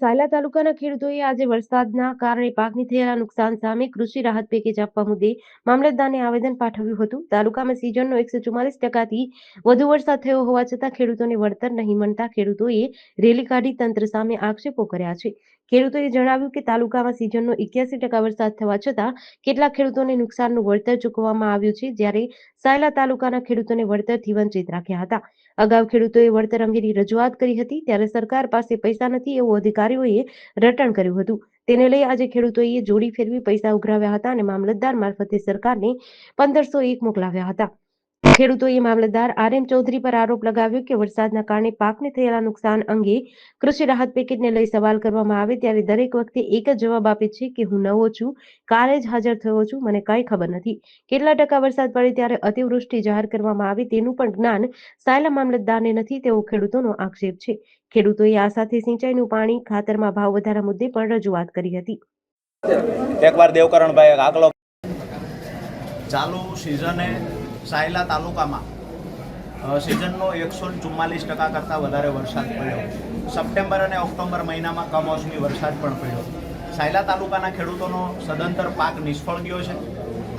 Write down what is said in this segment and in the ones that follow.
સાયલા તાલુકાના ખેડૂતોએ આજે વરસાદના કારણે પાકની થયેલા નુકસાન સામે કૃષિ રાહત પેકેજ આપવા મુદ્દે મામલતદારને આવેદન પાઠવ્યું હતું. તાલુકામાં સિઝનનો એકસો ચુમ્માલીસ ટકાથી વધુ વરસાદ થયો હોવા છતાં ખેડૂતોને વળતર નહીં મળતા ખેડૂતોએ રેલી કાઢી તંત્ર સામે આક્ષેપો કર્યા છે. ખેડૂતોએ જણાવ્યું કે તાલુકામાં સિઝનનો એક્યાસી ટકા વરસાદ થવા છતાં કેટલાક ખેડૂતોને નુકસાનનું વળતર ચૂકવવામાં આવ્યું છે, જ્યારે સાયલા તાલુકાના ખેડૂતોને વળતરથી વંચિત રાખ્યા હતા. અગાઉ ખેડૂતોએ વળતર અંગેની રજૂઆત કરી હતી, ત્યારે સરકાર પાસે પૈસા નથી એવું અધિકારીઓએ રટણ કર્યું હતું. તેને લઈ આજે ખેડૂતોએ જોડી ફેરવી પૈસા ઉઘરાવ્યા હતા અને મામલતદાર મારફતે સરકારને પંદરસો એક મોકલાવ્યા હતા. ખેડૂતોએ મામલતદાર આર એમ ચૌધરી પર આરોપ લગાવ્યો કે વરસાદના કારણે પાકને થયેલા નુકસાન અંગે કૃષિ રાહત પેકેજને લઈ સવાલ કરવામાં આવે ત્યારે દરેક વખતે એક જ જવાબ આપે છે કે હું નવો છું કાલે જ હાજર થયો છું મને કઈ ખબર નથી. કેટલા ટકા વરસાદ પડે ત્યારે અતિવૃષ્ટિ જાહેર કરવામાં આવે તેનું પણ જ્ઞાન સાયલા મામલતદારને નથી તેવો ખેડૂતોનો આક્ષેપ છે. ખેડૂતોએ આ સાથે સિંચાઈનું પાણી ખાતરમાં ભાવ વધારા મુદ્દે પણ રજૂઆત કરી હતી. એકવાર દેવકરણભાઈ આકલો ચાલુ સિઝને સાયલા તાલુકામાં સિઝનનો એકસો ચુમ્માલીસ ટકા કરતાં વધારે વરસાદ પડ્યો. સપ્ટેમ્બર અને ઓક્ટોબર મહિનામાં કમોસમી વરસાદ પણ પડ્યો. સાયલા તાલુકાના ખેડૂતોનો સદંતર પાક નિષ્ફળ ગયો છે.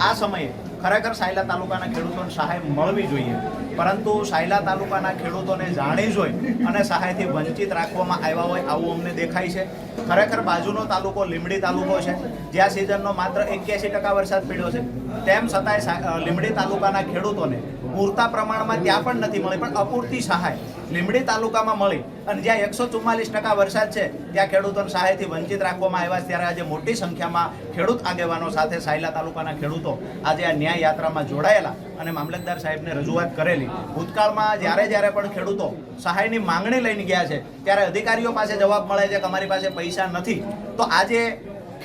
આ સમયે ખરેખર સાયલા તાલુકાના ખેડૂતોને સહાય મળવી જોઈએ. પરંતુ સાયલા તાલુકાના ખેડૂતોને જાણી જોઈ અને સહાયથી વંચિત રાખવામાં આવ્યા હોય આવું અમને દેખાય છે. ખરેખર બાજુનો તાલુકો લીમડી તાલુકો છે. જ્યાં સિઝનનો માત્ર એક્યાસી ટકા વરસાદ પડ્યો છે. તેમ છતાંય લીમડી તાલુકાના ખેડૂતોને પૂરતા પ્રમાણમાં ત્યાં પણ નથી મળી, પણ અપૂરતી સહાય લીંબડી તાલુકામાં મળી. અને જ્યાં એકસો ચુમ્માલીસ ટકા વરસાદ છે, ત્યાં ખેડૂતોને સહાયથી વંચિત રાખવામાં આવ્યા ત્યારે આજે મોટી સંખ્યામાં ખેડૂત આગેવાનો સાથે સાયલા તાલુકાના ખેડૂતો આજે આ ન્યાય યાત્રામાં જોડાયેલા અને મામલતદાર સાહેબને રજૂઆત કરેલી. ભૂતકાળમાં જ્યારે જ્યારે પણ ખેડૂતો સહાયની માંગણી લઈને ગયા છે, ત્યારે અધિકારીઓ પાસે જવાબ મળે છે કે અમારી પાસે પૈસા નથી. તો આજે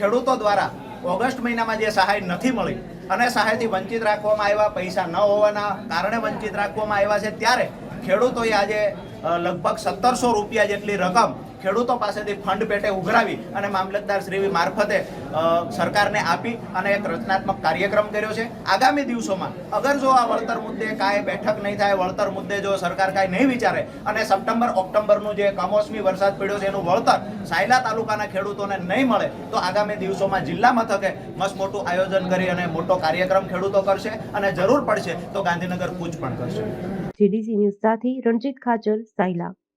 ખેડૂતો દ્વારા ઓગસ્ટ મહિનામાં જે સહાય નથી મળી અને સહાયથી વંચિત રાખવામાં આવ્યા, પૈસા ન હોવાના કારણે વંચિત રાખવામાં આવ્યા છે. ત્યારે ખેડૂતોએ આજે લગભગ સત્તરસો રૂપિયા જેટલી રકમ ખેડૂતો પાસેથી ફંડ પેટે ઉઘરાવી અને મામલતદાર શ્રી મારફતે સરકારને આપી અને એક રચનાત્મક કાર્યક્રમ કર્યો છે. આગામી દિવસોમાં અગર જો આ વળતર મુદ્દે કાંઈ બેઠક નહીં થાય, વળતર મુદ્દે જો સરકાર કાંઈ નહીં વિચારે અને સપ્ટેમ્બર, ઓક્ટોબરનું જે કમોસમી વરસાદ પડ્યો છે, એનું વળતર સાયલા તાલુકાના ખેડૂતોને નહીં મળે, તો આગામી દિવસોમાં જિલ્લા મથકે મસ્ત મોટું આયોજન કરી અને મોટો કાર્યક્રમ ખેડૂતો કરશે અને જરૂર પડશે તો ગાંધીનગર કૂચ પણ કરશે. જીડીસી ન્યૂઝ સાથે રણજીત ખાચર, સાયલા.